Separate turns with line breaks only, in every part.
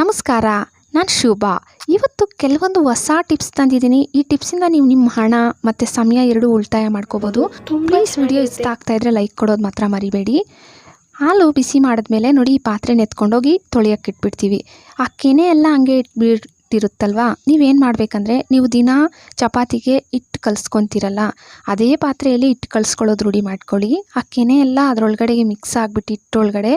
ನಮಸ್ಕಾರ ನಾನು ಶೋಭಾ. ಇವತ್ತು ಕೆಲವೊಂದು ಹೊಸ ಟಿಪ್ಸ್ ತಂದಿದ್ದೀನಿ. ಈ ಟಿಪ್ಸಿಂದ ನೀವು ನಿಮ್ಮ ಹಣ ಮತ್ತು ಸಮಯ ಎರಡೂ ಉಳಿತಾಯ ಮಾಡ್ಕೋಬೋದು. ಪ್ಲೀಸ್ ವಿಡಿಯೋ ಇಷ್ಟ ಆಗ್ತಾ ಇದ್ರೆ ಲೈಕ್ ಕೊಡೋದು ಮಾತ್ರ ಮರಿಬೇಡಿ. ಹಾಲು ಬಿಸಿ ಮಾಡಿದ್ಮೇಲೆ ನೋಡಿ ಈ ಪಾತ್ರೆನ ಎತ್ಕೊಂಡೋಗಿ ತೊಳೆಯೋಕೆ ಇಟ್ಬಿಡ್ತೀವಿ. ಆ ಕೆನೆ ಎಲ್ಲ ಹಂಗೆ ಇಟ್ಬಿಟ್ಟಿರುತ್ತಲ್ವ ನೀವೇನು ಮಾಡಬೇಕಂದ್ರೆ ನೀವು ದಿನ ಚಪಾತಿಗೆ ಹಿಟ್ಟು ಕಲಿಸ್ಕೊತೀರಲ್ಲ, ಅದೇ ಪಾತ್ರೆಯಲ್ಲಿ ಹಿಟ್ಟು ಕಲಿಸ್ಕೊಳ್ಳೋದು ರೂಢಿ ಮಾಡ್ಕೊಳ್ಳಿ. ಆ ಕೆನೆ ಎಲ್ಲ ಅದರೊಳಗಡೆಗೆ ಮಿಕ್ಸ್ ಆಗಿಬಿಟ್ಟು ಹಿಟ್ಟೊಳಗಡೆ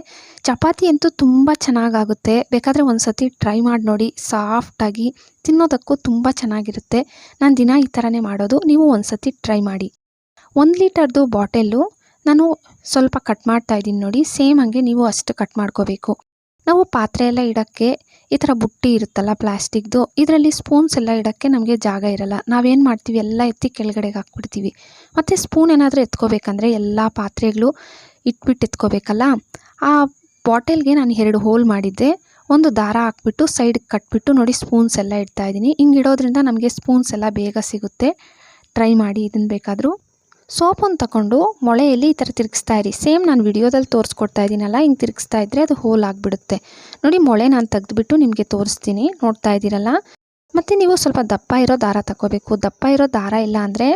ಚಪಾತಿ ಅಂತೂ ತುಂಬ ಚೆನ್ನಾಗಾಗುತ್ತೆ. ಬೇಕಾದರೆ ಒಂದು ಸತಿ ಟ್ರೈ ಮಾಡಿ ನೋಡಿ ಸಾಫ್ಟಾಗಿ ತಿನ್ನೋದಕ್ಕೂ ತುಂಬ ಚೆನ್ನಾಗಿರುತ್ತೆ. ನಾನು ದಿನ ಈ ಥರನೇ ಮಾಡೋದು, ನೀವು ಒಂದು ಸತಿ ಟ್ರೈ ಮಾಡಿ. ಒಂದು ಲೀಟರ್ದು ಬಾಟೆಲ್ಲು ನಾನು ಸ್ವಲ್ಪ ಕಟ್ ಮಾಡ್ತಾ ಇದ್ದೀನಿ ನೋಡಿ, ಸೇಮ್ ಹಾಗೆ ನೀವು ಅಷ್ಟು ಕಟ್ ಮಾಡ್ಕೋಬೇಕು. ನಾವು ಪಾತ್ರೆ ಎಲ್ಲ ಇಡೋಕ್ಕೆ ಈ ಥರ ಬುಟ್ಟಿ ಇರುತ್ತಲ್ಲ ಪ್ಲಾಸ್ಟಿಕ್ದು, ಇದರಲ್ಲಿ ಸ್ಪೂನ್ಸ್ ಎಲ್ಲ ಇಡೋಕ್ಕೆ ನಮಗೆ ಜಾಗ ಇರಲ್ಲ. ನಾವೇನು ಮಾಡ್ತೀವಿ, ಎಲ್ಲ ಎತ್ತಿ ಕೆಳಗಡೆಗೆ ಹಾಕ್ಬಿಡ್ತೀವಿ. ಮತ್ತು ಸ್ಪೂನ್ ಏನಾದರೂ ಎತ್ಕೋಬೇಕಂದ್ರೆ ಎಲ್ಲ ಪಾತ್ರೆಗಳು ಇಟ್ಬಿಟ್ಟು ಎತ್ಕೋಬೇಕಲ್ಲ. ಆ ಬಾಟಲ್ಗೆ ನಾನು ಎರಡು ಹೋಲ್ ಮಾಡಿದ್ದೆ. ಒಂದು ದಾರ ಹಾಕ್ಬಿಟ್ಟು ಸೈಡ್ಗೆ ಕಟ್ಬಿಟ್ಟು ನೋಡಿ ಸ್ಪೂನ್ಸ್ ಎಲ್ಲ ಇಡ್ತಾ ಇದ್ದೀನಿ. ಹಿಂಗೆ ಇಡೋದ್ರಿಂದ ನಮಗೆ ಸ್ಪೂನ್ಸ್ ಎಲ್ಲ ಬೇಗ ಸಿಗುತ್ತೆ. ಟ್ರೈ ಮಾಡಿ ಇದನ್ನು ಬೇಕಾದರೂ. ಸೋಪನ್ನು ತಗೊಂಡು ಮೊಳೆಯಲ್ಲಿ ಈ ಥರ ತಿರುಗಿಸ್ತಾ ಇರಿ. ಸೇಮ್ ನಾನು ವಿಡಿಯೋದಲ್ಲಿ ತೋರಿಸ್ಕೊಡ್ತಾ ಇದ್ದೀನಲ್ಲ, ಹಿಂಗೆ ತಿರುಗಿಸ್ತಾ ಇದ್ದರೆ ಅದು ಹೋಲ್ ಆಗಿಬಿಡುತ್ತೆ. ನೋಡಿ ಮೊಳೆ ನಾನು ತೆಗೆದುಬಿಟ್ಟು ನಿಮಗೆ ತೋರಿಸ್ತೀನಿ, ನೋಡ್ತಾ ಇದ್ದೀರಲ್ಲ? ಮತ್ತು ನೀವು ಸ್ವಲ್ಪ ದಪ್ಪ ಇರೋ ದಾರ ತಗೋಬೇಕು ದಪ್ಪ ಇರೋ ದಾರ ಇಲ್ಲ ಅಂದರೆ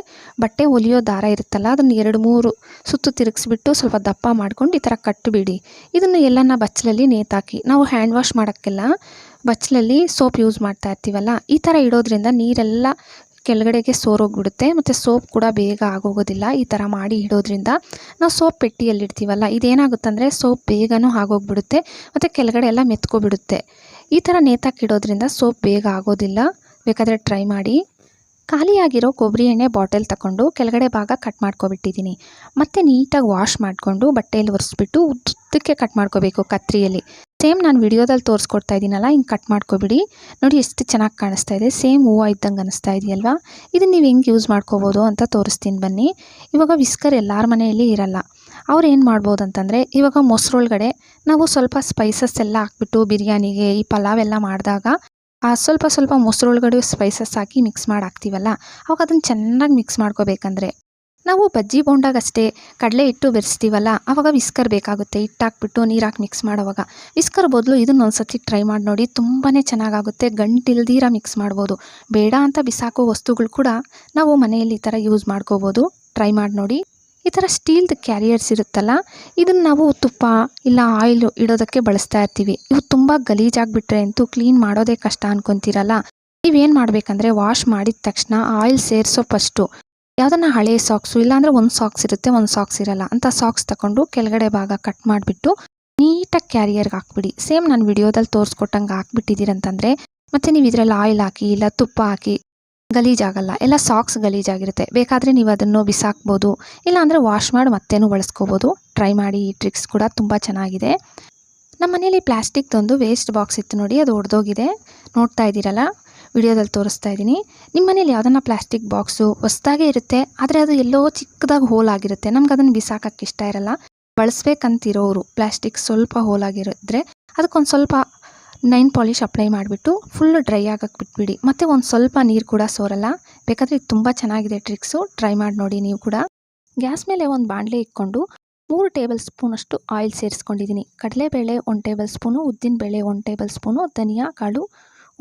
ಬಟ್ಟೆ ಹೊಲಿಯೋ ದಾರ ಇರುತ್ತಲ್ಲ, ಅದನ್ನು ಎರಡು ಮೂರು ಸುತ್ತು ತಿರುಗಿಸ್ಬಿಟ್ಟು ಸ್ವಲ್ಪ ದಪ್ಪ ಮಾಡ್ಕೊಂಡು ಈ ಥರ ಕಟ್ಟಿಬಿಡಿ ಇದನ್ನು ಎಲ್ಲನ ಬಚ್ಚಲಲ್ಲಿ ನೇತಾಕಿ. ನಾವು ಹ್ಯಾಂಡ್ ವಾಶ್ ಮಾಡೋಕ್ಕೆಲ್ಲ ಬಚ್ಚಲಲ್ಲಿ ಸೋಪ್ ಯೂಸ್ ಮಾಡ್ತಾ ಇರ್ತೀವಲ್ಲ, ಈ ಥರ ಇಡೋದ್ರಿಂದ ನೀರೆಲ್ಲ ಕೆಳಗಡೆಗೆ ಸೋರೋಗ್ಬಿಡುತ್ತೆ, ಮತ್ತು ಸೋಪ್ ಕೂಡ ಬೇಗ ಆಗೋಗೋದಿಲ್ಲ. ಈ ಥರ ಮಾಡಿ ಇಡೋದ್ರಿಂದ ನಾವು ಸೋಪ್ ಪೆಟ್ಟಿಯಲ್ಲಿ ಇಡ್ತೀವಲ್ಲ ಇದೇನಾಗುತ್ತಂದರೆ ಸೋಪ್ ಬೇಗನೂ ಆಗೋಗ್ಬಿಡುತ್ತೆ, ಮತ್ತು ಕೆಳಗಡೆ ಎಲ್ಲ ಮೆತ್ಕೊಬಿಡುತ್ತೆ. ಈ ಥರ ನೇತಾಕಿಡೋದ್ರಿಂದ ಸೋಪ್ ಬೇಗ ಆಗೋದಿಲ್ಲ. ಬೇಕಾದರೆ ಟ್ರೈ ಮಾಡಿ. ಖಾಲಿಯಾಗಿರೋ ಕೊಬ್ಬರಿ ಎಣ್ಣೆ ಬಾಟಲ್ ತಗೊಂಡು ಕೆಳಗಡೆ ಭಾಗ ಕಟ್ ಮಾಡ್ಕೊಬಿಟ್ಟಿದ್ದೀನಿ ಮತ್ತು ನೀಟಾಗಿ ವಾಶ್ ಮಾಡಿಕೊಂಡು ಬಟ್ಟೆಯಲ್ಲಿ ಒರೆಸ್ಬಿಟ್ಟು ಉದ್ದಕ್ಕೆ ಕಟ್ ಮಾಡ್ಕೋಬೇಕು ಕತ್ರಿಯಲ್ಲಿ. ಸೇಮ್ ನಾನು ವಿಡಿಯೋದಲ್ಲಿ ತೋರಿಸ್ಕೊಡ್ತಾ ಇದ್ದೀನಲ್ಲ ಹಿಂಗೆ ಕಟ್ ಮಾಡ್ಕೊಬಿಡಿ. ನೋಡಿ ಎಷ್ಟು ಚೆನ್ನಾಗಿ ಕಾಣಿಸ್ತಾ ಇದೆ, ಸೇಮ್ ಹೂವು ಇದ್ದಂಗೆ ಅನಿಸ್ತಾ ಇದೆಯಲ್ವಾ? ಇದನ್ನು ನೀವು ಹೆಂಗೆ ಯೂಸ್ ಮಾಡ್ಕೋಬೋದು ಅಂತ ತೋರಿಸ್ತೀನಿ ಬನ್ನಿ. ಇವಾಗ ವಿಸ್ಕರ್ ಎಲ್ಲರ ಮನೆಯಲ್ಲಿ ಇರಲ್ಲ. ಅವ್ರು ಏನು ಮಾಡ್ಬೋದು ಅಂತಂದರೆ, ಇವಾಗ ಮೊಸರೊಳಗಡೆ ನಾವು ಸ್ವಲ್ಪ ಸ್ಪೈಸಸ್ ಎಲ್ಲ ಹಾಕ್ಬಿಟ್ಟು ಬಿರಿಯಾನಿಗೆ ಈ ಪಲಾವ್ ಎಲ್ಲ ಮಾಡಿದಾಗ, ಆ ಸ್ವಲ್ಪ ಸ್ವಲ್ಪ ಮೊಸರೊಳಗಡೆ ಸ್ಪೈಸಸ್ ಹಾಕಿ ಮಿಕ್ಸ್ ಮಾಡಿ ಹಾಕ್ತೀವಲ್ಲ ಅವಾಗ ಅದನ್ನು ಚೆನ್ನಾಗಿ ಮಿಕ್ಸ್ ಮಾಡ್ಕೋಬೇಕಂದ್ರೆ. ನಾವು ಬಜ್ಜಿ ಬೋಂಡಾಗಷ್ಟೇ ಕಡಲೆ ಹಿಟ್ಟು ಬೆರೆಸ್ತೀವಲ್ಲ ಆವಾಗ ವಿಸ್ಕರ್ ಬೇಕಾಗುತ್ತೆ. ಹಿಟ್ಟಾಕ್ಬಿಟ್ಟು ನೀರಾಕಿ ಮಿಕ್ಸ್ ಮಾಡೋವಾಗ. ವಿಸ್ಕರ್ ಬದಲು ಇದನ್ನ ಒಂದು ಸತಿ ಟ್ರೈ ಮಾಡಿ ನೋಡಿ ತುಂಬಾ ಚೆನ್ನಾಗಾಗುತ್ತೆ. ಗಂಟಿಲ್ದೀರ ಮಿಕ್ಸ್ ಮಾಡ್ಬೋದು. ಬೇಡ ಅಂತ ಬಿಸಾಕೋ ವಸ್ತುಗಳು ಕೂಡ ನಾವು ಮನೆಯಲ್ಲಿ ಈ ಥರ ಯೂಸ್ ಮಾಡ್ಕೋಬೋದು. ಟ್ರೈ ಮಾಡಿ ನೋಡಿ. ಈ ಥರ ಸ್ಟೀಲ್ದು ಕ್ಯಾರಿಯರ್ಸ್ ಇರುತ್ತಲ್ಲ, ಇದನ್ನು ನಾವು ತುಪ್ಪ ಇಲ್ಲ ಆಯಿಲ್ ಇಡೋದಕ್ಕೆ ಬಳಸ್ತಾ ಇರ್ತೀವಿ. ಇವು ತುಂಬ ಗಲೀಜಾಗಿಬಿಟ್ರೆ ಅಂತೂ ಕ್ಲೀನ್ ಮಾಡೋದೇ ಕಷ್ಟ ಅನ್ಕೊತೀರಲ್ಲ. ನೀವೇನು ಮಾಡಬೇಕಂದ್ರೆ ವಾಶ್ ಮಾಡಿದ ತಕ್ಷಣ ಆಯಿಲ್ ಸೇರಿಸೋ ಫಸ್ಟು ಯಾವುದನ್ನ ಹಳೆಯ ಸಾಕ್ಸು ಇಲ್ಲಾಂದರೆ ಒಂದು ಸಾಕ್ಸ್ ಇರುತ್ತೆ, ಒಂದು ಸಾಕ್ಸ್ ಇರಲ್ಲ. ಅಂತ ಸಾಕ್ಸ್ ತಗೊಂಡು ಕೆಳಗಡೆ ಭಾಗ ಕಟ್ ಮಾಡಿಬಿಟ್ಟು ನೀಟಾಗಿ ಕ್ಯಾರಿಯರ್ಗೆ ಹಾಕ್ಬಿಡಿ. ಸೇಮ್ ನಾನು ವಿಡಿಯೋದಲ್ಲಿ ತೋರಿಸ್ಕೊಟ್ಟಂಗೆ ಹಾಕ್ಬಿಟ್ಟಿದ್ದೀರಂತಂದರೆ ಮತ್ತು ನೀವು ಇದರಲ್ಲಿ ಆಯಿಲ್ ಹಾಕಿ, ಇಲ್ಲ ತುಪ್ಪ ಹಾಕಿ ಗಲೀಜಾಗಲ್ಲ ಎಲ್ಲ ಸಾಕ್ಸ್ ಗಲೀಜಾಗಿರುತ್ತೆ ಬೇಕಾದರೆ ನೀವು ಅದನ್ನು ಬಿಸಾಕ್ಬೋದು, ಇಲ್ಲಾಂದರೆ ವಾಶ್ ಮಾಡಿ ಮತ್ತೇನು ಬಳಸ್ಕೋಬೋದು. ಟ್ರೈ ಮಾಡಿ ಈ ಟ್ರಿಕ್ಸ್ ಕೂಡ ತುಂಬ ಚೆನ್ನಾಗಿದೆ. ನಮ್ಮ ಮನೇಲಿ ಪ್ಲಾಸ್ಟಿಕ್ದೊಂದು ವೇಸ್ಟ್ ಬಾಕ್ಸ್ ಇತ್ತು ನೋಡಿ, ಅದು ಒಡೆದೋಗಿದೆ. ನೋಡ್ತಾ ಇದ್ದೀರಲ್ಲ? ವಿಡಿಯೋದಲ್ಲಿ ತೋರಿಸ್ತಾ ಇದ್ದೀನಿ. ನಿಮ್ಮ ಮನೇಲಿ ಯಾವುದನ್ನ ಪ್ಲಾಸ್ಟಿಕ್ ಬಾಕ್ಸು ಹೊಸ್ದಾಗೇ ಇರುತ್ತೆ, ಆದರೆ ಅದು ಎಲ್ಲೋ ಚಿಕ್ಕದಾಗಿ ಹೋಲ್ ಆಗಿರುತ್ತೆ, ನಮ್ಗೆ ಅದನ್ನು ಬಿಸಾಕಕ್ಕೆ ಇಷ್ಟ ಇರಲ್ಲ. ಬಳಸ್ಬೇಕಂತಿರೋರು ಪ್ಲಾಸ್ಟಿಕ್ ಸ್ವಲ್ಪ ಹೋಲ್ ಆಗಿರಿದ್ರೆ ಅದಕ್ಕೊಂದು ಸ್ವಲ್ಪ ನೈನ್ ಪಾಲಿಷ್ ಅಪ್ಲೈ ಮಾಡಿಬಿಟ್ಟು ಫುಲ್ ಡ್ರೈ ಆಗಕ್ಕೆ ಬಿಟ್ಬಿಡಿ. ಮತ್ತು ಒಂದು ಸ್ವಲ್ಪ ನೀರು ಕೂಡ ಸೋರಲ್ಲ. ಬೇಕಾದರೆ ಇದು ತುಂಬ ಚೆನ್ನಾಗಿದೆ ಟ್ರಿಕ್ಸು, ಟ್ರೈ ಮಾಡಿ ನೋಡಿ ನೀವು ಕೂಡ. ಗ್ಯಾಸ್ ಮೇಲೆ ಒಂದು ಬಾಣಲೆ ಇಟ್ಕೊಂಡು ಮೂರು ಟೇಬಲ್ ಸ್ಪೂನಷ್ಟು ಆಯಿಲ್ ಸೇರಿಸ್ಕೊಂಡಿದ್ದೀನಿ. ಕಡಲೆಬೇಳೆ ಒಂದು ಟೇಬಲ್ ಸ್ಪೂನು, ಉದ್ದಿನಬೇಳೆ ಒಂದು ಟೇಬಲ್ ಸ್ಪೂನು, ಧನಿಯಾ, ಕಾಳು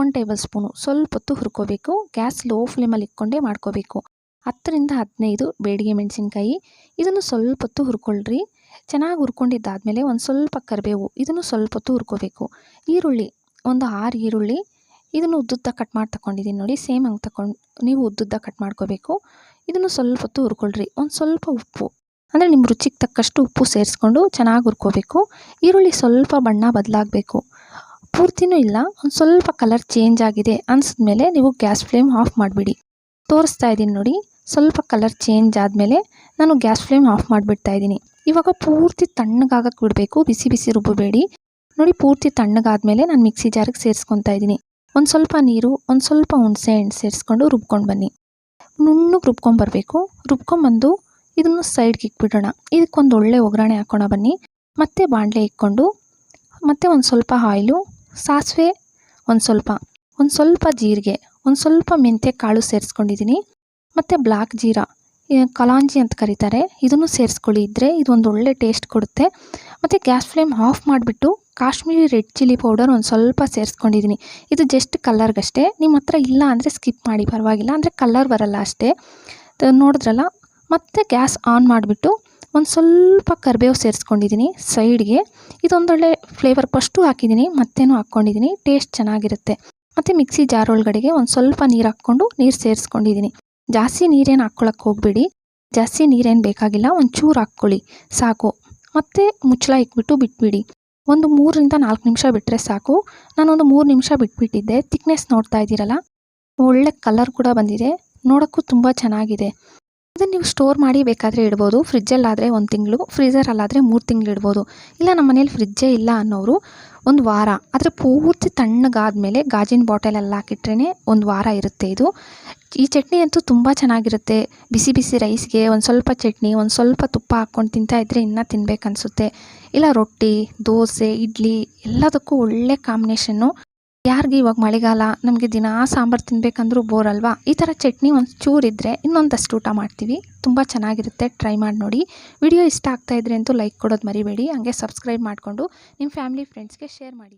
ಒಂದು ಟೇಬಲ್ ಸ್ಪೂನು ಸ್ವಲ್ಪ ಹೊತ್ತು ಹುರ್ಕೋಬೇಕು. ಗ್ಯಾಸ್ ಲೋ ಫ್ಲೇಮಲ್ಲಿ ಇಕ್ಕೊಂಡೇ ಮಾಡ್ಕೋಬೇಕು. ಹತ್ತರಿಂದ ಹದಿನೈದು ಬೇಡಿಗೆ ಮೆಣಸಿನ್ಕಾಯಿ. ಇದನ್ನು ಸ್ವಲ್ಪ ಹೊತ್ತು ಹುರ್ಕೊಳ್ರಿ. ಚೆನ್ನಾಗಿ ಹುರ್ಕೊಂಡಿದ್ದಾದಮೇಲೆ ಒಂದು ಸ್ವಲ್ಪ ಕರಿಬೇವು. ಇದನ್ನು ಸ್ವಲ್ಪ ಹೊತ್ತು ಹುರ್ಕೋಬೇಕು. ಈರುಳ್ಳಿ, ಒಂದು ಆರು ಈರುಳ್ಳಿ. ಇದನ್ನು ಉದ್ದುದ್ದ ಕಟ್ ಮಾಡಿ ತಗೊಂಡಿದ್ದೀನಿ ನೋಡಿ, ಸೇಮ್ ಹಂಗೆ ತಗೊಂಡು ನೀವು ಉದ್ದುದ್ದ ಕಟ್ ಮಾಡ್ಕೋಬೇಕು. ಇದನ್ನು ಸ್ವಲ್ಪ ಹೊತ್ತು ಹುರ್ಕೊಳ್ರಿ. ಒಂದು ಸ್ವಲ್ಪ ಉಪ್ಪು. ಅಂದರೆ ನಿಮ್ಮ ರುಚಿಗೆ ತಕ್ಕಷ್ಟು ಉಪ್ಪು ಸೇರಿಸ್ಕೊಂಡು ಚೆನ್ನಾಗಿ ಹುರ್ಕೋಬೇಕು. ಈರುಳ್ಳಿ ಸ್ವಲ್ಪ ಬಣ್ಣ ಬದಲಾಗಬೇಕು. ಪೂರ್ತಿನೂ ಇಲ್ಲ, ಒಂದು ಸ್ವಲ್ಪ ಕಲರ್ ಚೇಂಜ್ ಆಗಿದೆ ಅನಿಸಿದ್ಮೇಲೆ ನೀವು ಗ್ಯಾಸ್ ಫ್ಲೇಮ್ ಆಫ್ ಮಾಡಿಬಿಡಿ. ತೋರಿಸ್ತಾ ಇದ್ದೀನಿ ನೋಡಿ, ಸ್ವಲ್ಪ ಕಲರ್ ಚೇಂಜ್ ಆದಮೇಲೆ ನಾನು ಗ್ಯಾಸ್ ಫ್ಲೇಮ್ ಆಫ್ ಮಾಡಿಬಿಡ್ತಾ ಇದ್ದೀನಿ. ಇವಾಗ ಪೂರ್ತಿ ತಣ್ಣಗಾಗಕ್ಕೆ ಬಿಡಬೇಕು, ಬಿಸಿ ಬಿಸಿ ರುಬ್ಬಬೇಡಿ. ನೋಡಿ, ಪೂರ್ತಿ ತಣ್ಣಗಾದ್ಮೇಲೆ ನಾನು ಮಿಕ್ಸಿ ಜಾರಿಗೆ ಸೇರಿಸ್ಕೊತಾ ಇದ್ದೀನಿ. ಒಂದು ಸ್ವಲ್ಪ ನೀರು, ಒಂದು ಸ್ವಲ್ಪ ಹುಣಸೆ ಹಣ್ಣು ಸೇರಿಸ್ಕೊಂಡು ರುಬ್ಕೊಂಡು ಬನ್ನಿ. ನುಣ್ಣಗೆ ರುಬ್ಕೊಂಬರ್ಬೇಕು ರುಬ್ಕೊಂಬಂದು ಇದನ್ನು ಸೈಡ್ಗೆ ಇಕ್ಬಿಡೋಣ. ಇದಕ್ಕೊಂದು ಒಳ್ಳೆ ಒಗ್ಗರಣೆ ಹಾಕೋಣ ಬನ್ನಿ. ಮತ್ತೆ ಬಾಣಲೆ ಇಕ್ಕೊಂಡು ಮತ್ತೆ ಒಂದು ಸ್ವಲ್ಪ ಆಯಿಲು ಸಾಸಿವೆ ಒಂದು ಸ್ವಲ್ಪ ಒಂದು ಸ್ವಲ್ಪ ಜೀರಿಗೆ, ಒಂದು ಸ್ವಲ್ಪ ಮೆಂತ್ಯ ಕಾಳು ಸೇರಿಸ್ಕೊಂಡಿದ್ದೀನಿ ಮತ್ತು ಬ್ಲ್ಯಾಕ್ ಜೀರಾ ಕಲಾಂಜಿ ಅಂತ ಕರೀತಾರೆ, ಇದನ್ನು ಸೇರಿಸ್ಕೊಳ್ಳಿ. ಇದ್ದರೆ ಇದು ಒಂದು ಒಳ್ಳೆ ಟೇಸ್ಟ್ ಕೊಡುತ್ತೆ. ಮತ್ತು ಗ್ಯಾಸ್ ಫ್ಲೇಮ್ ಆಫ್ ಮಾಡಿಬಿಟ್ಟು ಕಾಶ್ಮೀರಿ ರೆಡ್ ಚಿಲ್ಲಿ ಪೌಡರ್ ಒಂದು ಸ್ವಲ್ಪ ಸೇರಿಸ್ಕೊಂಡಿದ್ದೀನಿ ಇದು ಜಸ್ಟ್ ಕಲರ್ಗಷ್ಟೇ ನಿಮ್ಮ ಹತ್ರ ಇಲ್ಲ ಅಂದರೆ ಸ್ಕಿಪ್ ಮಾಡಿ, ಪರವಾಗಿಲ್ಲ. ಅಂದರೆ ಕಲರ್ ಬರಲ್ಲ ಅಷ್ಟೇ. ನೋಡಿದ್ರಲ್ಲ? ಮತ್ತೆ ಗ್ಯಾಸ್ ಆನ್ ಮಾಡಿಬಿಟ್ಟು ಒಂದು ಸ್ವಲ್ಪ ಕರಿಬೇವು ಸೇರಿಸ್ಕೊಂಡಿದ್ದೀನಿ ಸೈಡ್ಗೆ. ಇದೊಂದೊಳ್ಳೆ ಫ್ಲೇವರ್ ಫಸ್ಟು ಹಾಕಿದ್ದೀನಿ ಮತ್ತೇನು ಹಾಕ್ಕೊಂಡಿದ್ದೀನಿ ಟೇಸ್ಟ್ ಚೆನ್ನಾಗಿರುತ್ತೆ. ಮತ್ತು ಮಿಕ್ಸಿ ಜಾರ್ ಒಳಗಡೆಗೆ ಒಂದು ಸ್ವಲ್ಪ ನೀರು ಹಾಕ್ಕೊಂಡು ನೀರು ಸೇರಿಸ್ಕೊಂಡಿದ್ದೀನಿ ಜಾಸ್ತಿ ನೀರೇನು ಹಾಕ್ಕೊಳಕ್ಕೆ ಹೋಗಬೇಡಿ. ಜಾಸ್ತಿ ನೀರೇನು ಬೇಕಾಗಿಲ್ಲ ಒಂದು ಚೂರು ಹಾಕ್ಕೊಳ್ಳಿ, ಸಾಕು. ಮತ್ತು ಮುಚ್ಚಳ ಇಟ್ಬಿಟ್ಟು ಬಿಟ್ಬಿಡಿ. ಒಂದು ಮೂರರಿಂದ ನಾಲ್ಕು ನಿಮಿಷ ಬಿಟ್ಟರೆ ಸಾಕು. ನಾನೊಂದು ಮೂರು ನಿಮಿಷ ಬಿಟ್ಬಿಟ್ಟಿದ್ದೆ. ತಿಕ್ನೆಸ್ ನೋಡ್ತಾ ಇದ್ದೀರಲ್ಲ ಒಳ್ಳೆ ಕಲರ್ ಕೂಡ ಬಂದಿದೆ. ನೋಡೋಕ್ಕೂ ತುಂಬ ಚೆನ್ನಾಗಿದೆ. ಅದನ್ನು ನೀವು ಸ್ಟೋರ್ ಮಾಡಿ ಬೇಕಾದರೆ ಇಡ್ಬೋದು. ಫ್ರಿಜ್ಜಲ್ಲಾದರೆ ಒಂದು ತಿಂಗಳು ಫ್ರೀಝರಲ್ಲಾದರೆ ಮೂರು ತಿಂಗಳು ಇಡ್ಬೋದು. ಇಲ್ಲ ನಮ್ಮ ಮನೇಲಿ ಫ್ರಿಜ್ಜೇ ಇಲ್ಲ ಅನ್ನೋರು ಒಂದು ವಾರ, ಆದರೆ ಪೂರ್ತಿ ತಣ್ಣಗಾದ್ಮೇಲೆ ಗಾಜಿನ ಬಾಟಲೆಲ್ಲ ಹಾಕಿಟ್ರೇ ಒಂದು ವಾರ ಇರುತ್ತೆ ಇದು. ಈ ಚಟ್ನಿ ಅಂತೂ ತುಂಬ ಚೆನ್ನಾಗಿರುತ್ತೆ. ಬಿಸಿ ಬಿಸಿ ರೈಸ್ಗೆ ಒಂದು ಸ್ವಲ್ಪ ಚಟ್ನಿ, ಒಂದು ಸ್ವಲ್ಪ ತುಪ್ಪ ಹಾಕ್ಕೊಂಡು ತಿಂತಾ ಇದ್ದರೆ ಇನ್ನೂ ತಿನ್ಬೇಕನ್ಸುತ್ತೆ. ಇಲ್ಲ ರೊಟ್ಟಿ, ದೋಸೆ, ಇಡ್ಲಿ ಎಲ್ಲದಕ್ಕೂ ಒಳ್ಳೆ ಕಾಂಬಿನೇಷನ್ನು ಯಾರಿಗೆ ಇವಾಗ ಮಳೆಗಾಲ? ನಮಗೆ ದಿನಾ ಸಾಂಬಾರು ತಿನ್ಬೇಕಂದ್ರೂ ಬೋರ್ ಅಲ್ವಾ? ಈ ಥರ ಚಟ್ನಿ ಒಂದು ಚೂರಿದ್ರೆ ಇನ್ನೊಂದಷ್ಟು ಊಟ ಮಾಡ್ತೀವಿ. ತುಂಬ ಚೆನ್ನಾಗಿರುತ್ತೆ. ಟ್ರೈ ಮಾಡಿ ನೋಡಿ. ವಿಡಿಯೋ ಇಷ್ಟ ಆಗ್ತಾ ಇದ್ರೆ ಅಂತೂ ಲೈಕ್ ಕೊಡೋದು ಮರಿಬೇಡಿ. ಹಾಗೆ ಸಬ್ಸ್ಕ್ರೈಬ್ ಮಾಡಿಕೊಂಡು ನಿಮ್ಮ ಫ್ಯಾಮಿಲಿ ಫ್ರೆಂಡ್ಸ್ಗೆ ಶೇರ್ ಮಾಡಿ.